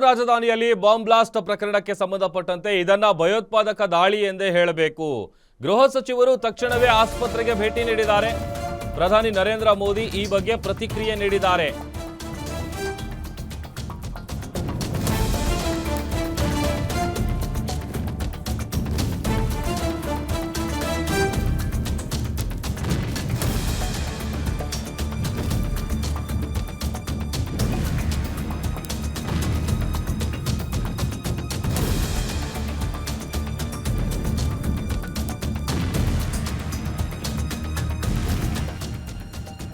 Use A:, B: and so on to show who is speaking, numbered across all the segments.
A: ರಾಜಧಾನಿಯಲ್ಲಿ bomb blast ಪ್ರಕರಣಕ್ಕೆ ಸಂಬಂಧಪಟ್ಟಂತೆ ಇದನ್ನ ಭಯೋತ್ಪಾದಕ ದಾಳಿ ಎಂದೇ ಹೇಳಬೇಕು. ಗೃಹ ಸಚಿವರು ತಕ್ಷಣವೇ ಆಸ್ಪತ್ರೆಗೆ ಭೇಟಿ ನೀಡಿದ್ದಾರೆ. ಪ್ರಧಾನಿ ನರೇಂದ್ರ ಮೋದಿ ಈ ಬಗ್ಗೆ ಪ್ರತಿಕ್ರಿಯೆ ನೀಡಿದ್ದಾರೆ.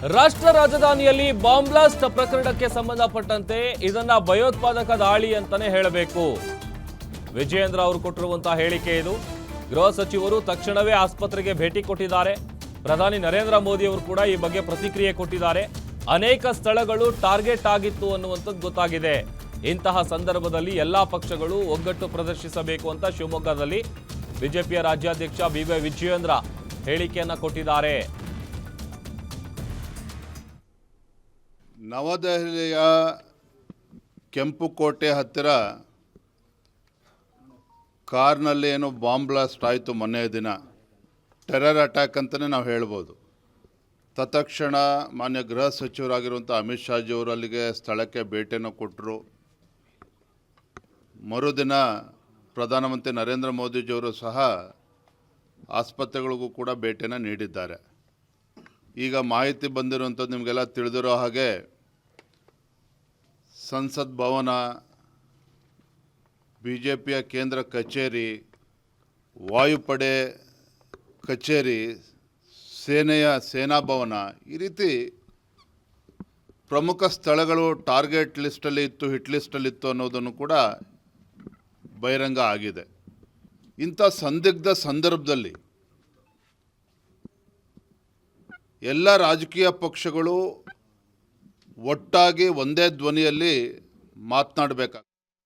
A: ರಾಷ್ಟ್ರ ರಾಜಧಾನಿಯಲ್ಲಿ ಬಾಂಬ್ ಬ್ಲಾಸ್ಟ್ ಪ್ರಕರಣಕ್ಕೆ ಸಂಬಂಧಪಟ್ಟಂತೆ ಇದನ್ನ ಭಯೋತ್ಪಾದಕ ದಾಳಿ ಅಂತಾನೆ ಹೇಳಬೇಕು. ವಿಜಯೇಂದ್ರ ಅವರು ಕೊಟ್ಟಿರುವಂತಹ ಹೇಳಿಕೆ ಇದು. ಗೃಹ ಸಚಿವರು ತಕ್ಷಣವೇ ಆಸ್ಪತ್ರೆಗೆ ಭೇಟಿ ಕೊಟ್ಟಿದ್ದಾರೆ. ಪ್ರಧಾನಿ ನರೇಂದ್ರ ಮೋದಿ ಅವರು ಕೂಡ ಈ ಬಗ್ಗೆ ಪ್ರತಿಕ್ರಿಯೆ ಕೊಟ್ಟಿದ್ದಾರೆ. ಅನೇಕ ಸ್ಥಳಗಳು ಟಾರ್ಗೆಟ್ ಆಗಿತ್ತು ಅನ್ನುವಂಥದ್ದು ಗೊತ್ತಾಗಿದೆ. ಇಂತಹ ಸಂದರ್ಭದಲ್ಲಿ ಎಲ್ಲಾ ಪಕ್ಷಗಳು ಒಗ್ಗಟ್ಟು ಪ್ರದರ್ಶಿಸಬೇಕು ಅಂತ ಶಿವಮೊಗ್ಗದಲ್ಲಿ ಬಿಜೆಪಿಯ ರಾಜ್ಯಾಧ್ಯಕ್ಷ ಬಿ ವೈ ವಿಜಯೇಂದ್ರ ಹೇಳಿಕೆಯನ್ನು ಕೊಟ್ಟಿದ್ದಾರೆ.
B: ನವದೆಹಲಿಯ ಕೆಂಪುಕೋಟೆ ಹತ್ತಿರ ಕಾರ್ನಲ್ಲಿ ಏನೋ ಬಾಂಬ್ ಬ್ಲಾಸ್ಟ್ ಆಯಿತು ಮೊನ್ನೆಯ ದಿನ. ಟೆರರ್ ಅಟ್ಯಾಕ್ ಅಂತಲೇ ನಾವು ಹೇಳ್ಬೋದು. ತತ್ಕ್ಷಣ ಮಾನ್ಯ ಗೃಹ ಸಚಿವರಾಗಿರುವಂಥ ಅಮಿತ್ ಶಾಜಿಯವರು ಅಲ್ಲಿಗೆ ಸ್ಥಳಕ್ಕೆ ಭೇಟಿಯನ್ನು ಕೊಟ್ಟರು. ಮರುದಿನ ಪ್ರಧಾನಮಂತ್ರಿ ನರೇಂದ್ರ ಮೋದಿಜಿಯವರು ಸಹ ಆಸ್ಪತ್ರೆಗಳಿಗೂ ಕೂಡ ಭೇಟಿಯನ್ನು ನೀಡಿದ್ದಾರೆ. ಈಗ ಮಾಹಿತಿ ಬಂದಿರುವಂಥದ್ದು ನಿಮಗೆಲ್ಲ ತಿಳಿದಿರೋ ಹಾಗೆ ಸಂಸತ್ ಭವನ ಬಿ ಜೆ ಪಿಯ ಕೇಂದ್ರ ಕಚೇರಿ, ವಾಯುಪಡೆ ಕಚೇರಿ, ಸೇನೆಯ ಸೇನಾ ಭವನ ಈ ರೀತಿ ಪ್ರಮುಖ ಸ್ಥಳಗಳು ಟಾರ್ಗೆಟ್ ಲಿಸ್ಟಲ್ಲಿ ಇತ್ತು, ಹಿಟ್ ಲಿಸ್ಟಲ್ಲಿತ್ತು ಅನ್ನೋದನ್ನು ಕೂಡ ಬಹಿರಂಗ ಆಗಿದೆ. ಇಂಥ ಸಂದಿಗ್ಧ ಸಂದರ್ಭದಲ್ಲಿ ಎಲ್ಲ ರಾಜಕೀಯ ಪಕ್ಷಗಳು ಒಟ್ಟಾಗಿ ಒಂದೇ ಧ್ವನಿಯಲ್ಲಿ ಮಾತನಾಡಬೇಕಾಗ್ತದೆ.